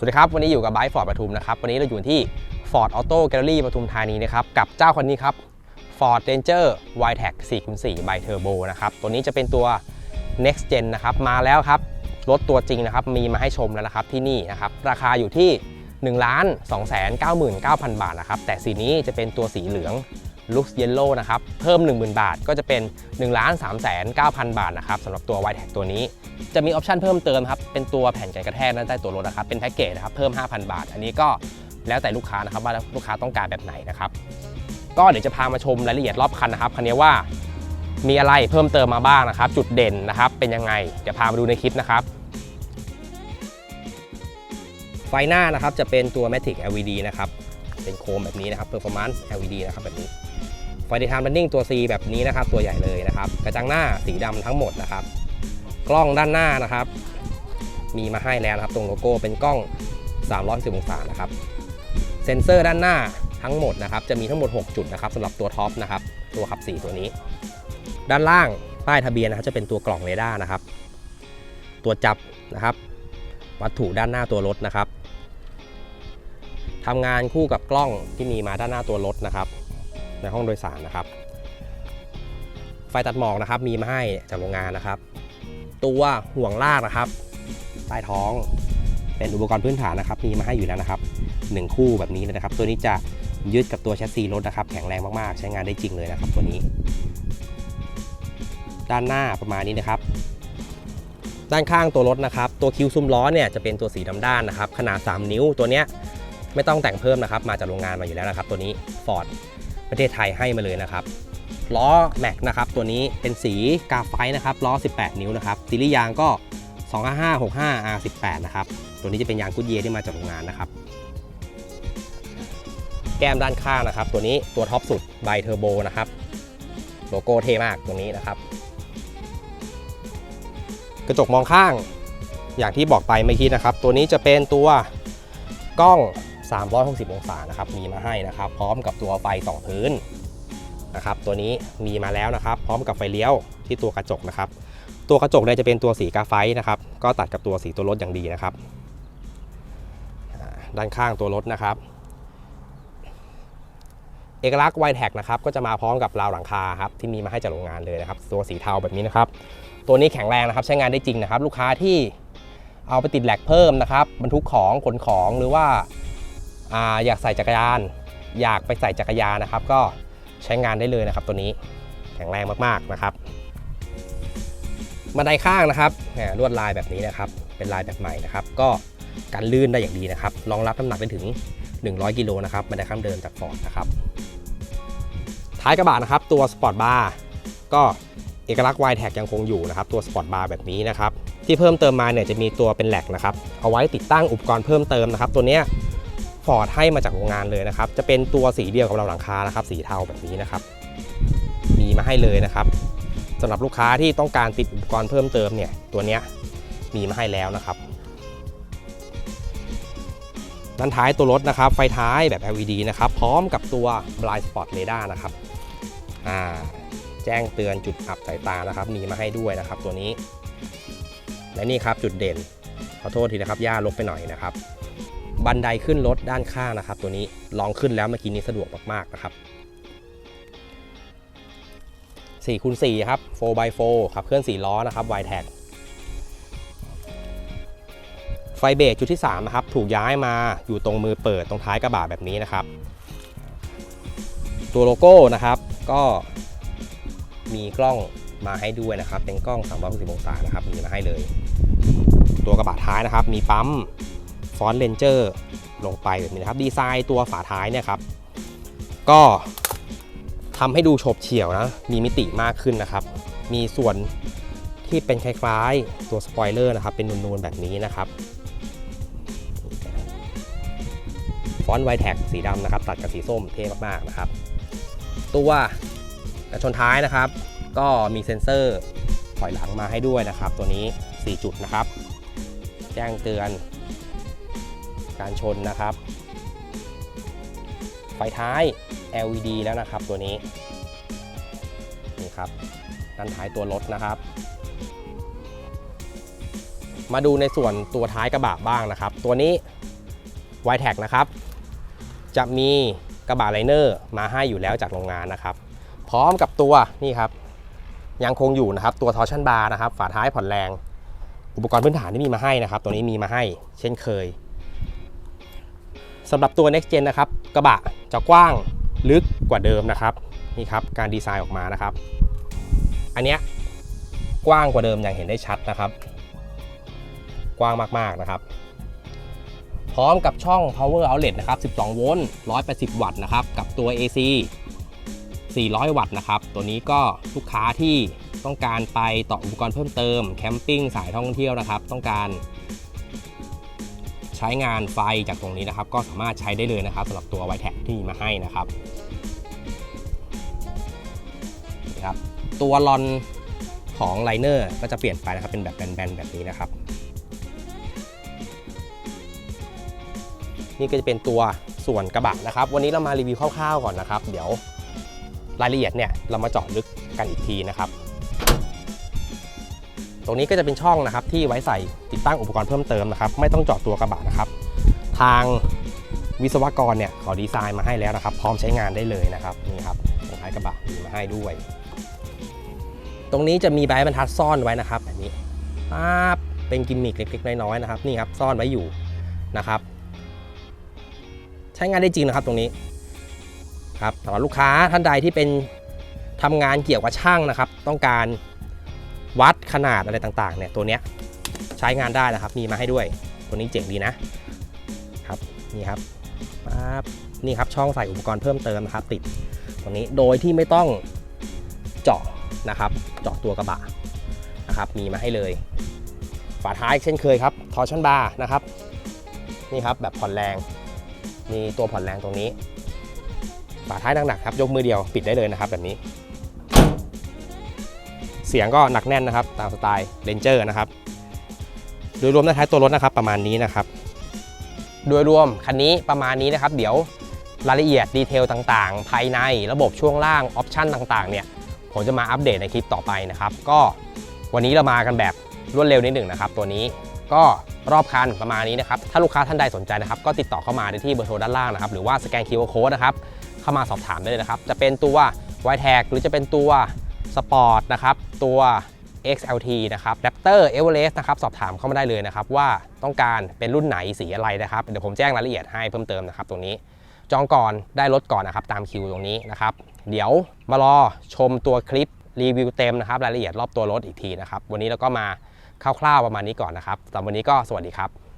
สวัสดีครับ วันนี้อยู่กับไบค์ฟอร์ดปทุมนะครับ วันนี้เราอยู่ที่ Ford Auto Gallery ปทุมธานีนะครับ กับเจ้าคันนี้ครับ Ford Ranger y t e c 4.4 by Turbo นะครับ ตัวนี้จะเป็นตัว next gen นะครับ มาแล้วครับ รถตัวจริงนะครับ มีมาให้ชมแล้วนะครับที่นี่นะครับ ราคาอยู่ที่ 1 2 9 9 0 0 0 บาทนะครับ แต่สีนี้จะเป็นตัวสีเหลือง Lux Yellow นะครับเพิ่ม 10,000 บาทก็จะเป็น 1 3 9 0 0 0 บาทนะครับสำหรับตัว y t e c ตัวนี้ จะมีออปชันเพิ่มเติมครับเป็นตัวแผ่นกันกระแทกด้านใต้ตัวรถนะครับเป็นแพ็กเกจนะครับเพิ่ม 5,000 บาท อันนี้ก็แล้วแต่ลูกค้านะครับว่าลูกค้าต้องการแบบไหนนะครับก็เดี๋ยวจะพามาชมรายละเอียดรอบคันนะครับคันนี้ว่ามีอะไรเพิ่มเติมมาบ้างนะครับ จุดเด่นนะครับเป็นยังไงเดี๋ยวพามาดูในคลิปนะครับไฟหน้านะครับจะเป็นตัว Matic LED นะครับ เป็นโคมแบบนี้นะครับ Performance LED นะครับแบบนี้ ไฟ Daytime Running ตัว C แบบนี้นะครับ ตัวใหญ่เลยนะครับ กระจังหน้าสีดำทั้งหมดนะครับ กล้องด้านหน้านะครับ มีมาให้แล้วนะครับ ตรงโลโก้เป็นกล้อง310องศานะครับ เซ็นเซอร์ด้านหน้าทั้งหมดนะครับ จะมีทั้งหมด 6 จุดนะครับสำหรับตัวท็อปนะครับ ตัวขับ 4 ตัวนี้ ด้านล่างป้ายทะเบียนนะครับ จะเป็นตัวกล่องเรดาร์นะครับ ตัวจับนะครับ วัตถุด้านหน้าตัวรถนะครับทำงานคู่กับกล้องที่มีมาด้านหน้าตัวรถนะครับ ในห้องโดยสารนะครับ ไฟตัดหมอกนะครับมีมาให้จากโรงงานนะครับ ตัวห่วงลากนะครับใต้ท้องเป็นอุปกรณ์พื้นฐานนะครับ มีมาให้อยู่แล้วนะครับหนึ่งคู่แบบนี้เลยนะครับ ตัวนี้จะยึดกับตัวแชสซีรถนะครับ แข็งแรงมากๆ ใช้งานได้จริงเลยนะครับ ตัวนี้ ด้านหน้าประมาณนี้นะครับ ด้านข้างตัวรถนะครับ ตัวคิวซุ้มล้อเนี่ยจะเป็นตัวสีดำด้านนะครับ ขนาด 3 นิ้วตัวเนี้ยไม่ต้องแต่งเพิ่มนะครับ มาจากโรงงานมาอยู่แล้วนะครับ ตัวนี้ Ford ประเทศไทยให้มาเลยนะครับล้อแม็กนะครับตัวนี้เป็นสีกาไฟนะครับล้อ 18 นิ้วนะครับซีรีส์ยางก็ 255 65 R18 นะครับตัวนี้จะเป็นยางกุดเยียที่มาจากโรงงานนะครับ แก้มด้านข้างนะครับ ตัวนี้ตัวท็อปสุดไบเทอร์โบนะครับโลโก้เท่มากตัวนี้นะครับ กระจกมองข้างอย่างที่บอกไปเมื่อกี้นะครับ ตัวนี้จะเป็นตัวกล้อง 360 องศานะครับมีมาให้นะครับ พร้อมกับตัวไฟสองพื้นนะครับ ตัวนี้มีมาแล้วนะครับ พร้อมกับไฟเลี้ยวที่ตัวกระจกนะครับ ตัวกระจกเนี่ยจะเป็นตัวสีกาไฟนะครับ ก็ตัดกับตัวสีตัวรถอย่างดีนะครับ ด้านข้างตัวรถนะครับ เอกลักษณ์ไวแท็กนะครับ ก็จะมาพร้อมกับราวหลังคาครับที่มีมาให้จากโรงงานเลยนะครับ ตัวสีเทาแบบนี้นะครับ ตัวนี้แข็งแรงนะครับ ใช้งานได้จริงนะครับ ลูกค้าที่เอาไปติดแหลกเพิ่มนะครับบรรทุกของขนของหรือว่า ออยากใส่จักรยาน อยากไปใส่จักรยานนะครับ ก็ใช้งานได้เลยนะครับ ตัวนี้แข็งแรงมากๆนะครับบันไดข้างนะครับลวดลายแบบนี้นะครับ เป็นลายแบบใหม่นะครับ ก็การลื่นได้อย่างดีนะครับรองรับน้ำหนักได้ถึง 100 กิโลนะครับบันไดข้ามเดิมจากฟอร์ดนะครับ ท้ายกระบะนะครับ ตัวสปอร์ตบาร์ก็เอกลักษณ์ y t แท็กยังคงอยู่นะครับ ตัวสปอร์ตบาร์แบบนี้นะครับ ที่เพิ่มเติมมาเนี่ยจะมีตัวเป็นแหลกนะครับ เอาไว้ติดตั้งอุปกรณ์เพิ่มเติมนะครับ ตัวเนี้ย ฟอร์ดให้มาจากโรงงานเลยนะครับ จะเป็นตัวสีเดียวกับเราหลังคานะครับ สีเทาแบบนี้นะครับ มีมาให้เลยนะครับสำหรับลูกค้าที่ต้องการติดอุปกรณ์เพิ่มเติมเนี่ย ตัวเนี้ยมีมาให้แล้วนะครับ ด้านท้ายตัวรถนะครับ ไฟท้ายแบบ LED นะครับ พร้อมกับตัว Blind Spot Radar นะครับอ่าแจ้งเตือนจุดอับสายตานะครับ มีมาให้ด้วยนะครับ ตัวนี้ และนี่ครับจุดเด่นขอโทษทีนะครับย่าลบไปหน่อยนะครับ บันไดขึ้นรถด้านข้างนะครับ ตัวนี้ลองขึ้นแล้วเมื่อกี้นี้สะดวกมากๆนะครับ4คูณ4ครับ 4x4 ขับเคลื่อน 4 ล้อนะครับ y t a g ไฟเบรกจุดที่3นะครับถูกย้ายมาอยู่ตรงมือเปิดตรงท้ายกระบะแบบนี้นะครับ ตัวโลโก้นะครับก็มีกล้องมาให้ด้วยนะครับ เป็นกล้อง 360 องศานะครับมีมาให้เลย ตัวกระบะท้ายนะครับ มีปั๊ม ฟอนต์เลนเจอร์ลงไปแบบนี้นะครับดีไซน์ตัวฝาท้ายเนี่ยครับ ก็ทำให้ดูโฉบเฉี่ยวนะ มีมิติมากขึ้นนะครับ มีส่วนที่เป็นคล้ายๆ ตัวสปอยเลอร์นะครับ เป็นนูนๆแบบนี้นะครับ ฟอนต์ไวแท็กสีดำนะครับ ตัดกับสีส้มเท่มากๆนะครับ ตัวกระชนท้ายนะครับ ก็มีเซ็นเซอร์ถอยหลังมาให้ด้วยนะครับ ตัวนี้ 4 จุดนะครับ แจ้งเตือน การชนนะครับ ไฟท้าย LED แล้วนะครับตัวนี้ นี่ครับด้านท้ายตัวรถนะครับ มาดูในส่วนตัวท้ายกระบะบ้างนะครับ ตัวนี้ y t a g นะครับ จะมีกระบะไลเนอร์มาให้อยู่แล้วจากโรงงานนะครับ พร้อมกับตัวนี่ครับ ยังคงอยู่นะครับ ตัวทอร์ชันบาร์นะครับ ฝาท้ายผ่อนแรง อุปกรณ์พื้นฐานที่มีมาให้นะครับ ตัวนี้มีมาให้ เช่นเคย สำหรับตัว next gen นะครับกระบะจะกว้างลึกกว่าเดิมนะครับนี่ครับการดีไซน์ออกมานะครับ อันเนี้ยกว้างกว่าเดิมอย่างเห็นได้ชัดนะครับ กว้างมากๆนะครับ พร้อมกับช่อง power outlet นะครับ 12 โวลต์ 180 วัตต์นะครับ กับตัว AC 400 วัตต์นะครับ ตัวนี้ก็ลูกค้าที่ต้องการไปต่ออุปกรณ์เพิ่มเติม แคมปิ้งสายท่องเที่ยวนะครับ ต้องการ ใช้งานไฟจากตรงนี้นะครับ ก็สามารถใช้ได้เลยนะครับสำหรับตัว y t a g ที่มาให้นะครับครับตัวลอนของไลเนอร์ก็จะเปลี่ยนไปนะครับ เป็นแบบแบนๆแบบนี้นะครับ นี่ก็จะเป็นตัวส่วนกระบะนะครับ วันนี้เรามารีวิวคร่าวๆก่อนนะครับ เดี๋ยวรายละเอียดเนี่ยเรามาเจาะลึกกันอีกทีนะครับ ตรงนี้ก็จะเป็นช่องนะครับที่ไว้ใส่ติดตั้งอุปกรณ์เพิ่มเติมนะครับ ไม่ต้องเจาะตัวกระบะนะครับ ทางวิศวกรเนี่ยเขาดีไซน์มาให้แล้วนะครับ พร้อมใช้งานได้เลยนะครับนี่ครับตรงท้ายกระบะมีมาให้ด้วย ตรงนี้จะมีใบบรรทัดซ่อนไว้นะครับแบบนี้ปั๊บเป็นกิมมิคเล็กๆน้อยๆนะครับนี่ครับซ่อนไว้อยู่นะครับ ใช้งานได้จริงนะครับตรงนี้ครับสำหรับลูกค้าท่านใดที่เป็นทำงานเกี่ยวกับช่างนะครับ ต้องการ วัดขนาดอะไรต่างๆเนี่ยตัวเนี้ยใช้งานได้นะครับ มีมาให้ด้วย ตัวนี้เจ๋งดีนะครับนี่ครับปั๊บนี่ครับช่องใส่อุปกรณ์เพิ่มเติมนะครับ ติดตรงนี้โดยที่ไม่ต้องเจาะนะครับเจาะตัวกระบะนะครับ มีมาให้เลย ฝาท้ายเช่นเคยครับทอร์ชันบาร์นะครับนี่ครับแบบผ่อนแรง มีตัวผ่อนแรงตรงนี้ ฝาท้ายหนักๆครับยกมือเดียวปิดได้เลยนะครับแบบนี้ เสียงก็หนักแน่นนะครับ ตามสไตล์เ a นเจอร์นะครับ โดยรวมท้ายตัวรถนะครับประมาณนี้นะครับ โดยรวมคันนี้ประมาณนี้นะครับ เดี๋ยวรายละเอียดดีเทลต่างๆ ภายในระบบช่วงล่างออปชันต่างๆเนี่ยผมจะมาอัปเดตในคลิปต่อไปนะครับ ก็วันนี้เรามากันแบบรวดเร็วนิดหนึ่งนะครับ ตัวนี้ก็รอบคันประมาณนี้นะครับ ถ้าลูกค้าท่านใดสนใจนะครับ ก็ติดต่อเข้ามาได้ที่เบอร์โทรด้านล่างนะครับ หรือว่าสแกน QR Code นะครับ เข้ามาสอบถามได้เลยนะครับ จะเป็นตัว y t a g หรือจะเป็นตัว Sport นะครับตัว XLT นะครับ Raptor Everest นะครับสอบถามเข้ามาได้เลยนะครับว่าต้องการเป็นรุ่นไหนสีอะไรนะครับ เดี๋ยวผมแจ้งรายละเอียดให้เพิ่มเติมนะครับตรงนี้ จองก่อนได้รถก่อนนะครับตามคิวตรงนี้นะครับ เดี๋ยวมารอชมตัวคลิปรีวิวเต็มนะครับรายละเอียดรอบตัวรถอีกทีนะครับ วันนี้เราก็มาคร่าวๆประมาณนี้ก่อนนะครับสำหรับวันนี้ก็สวัสดีครับ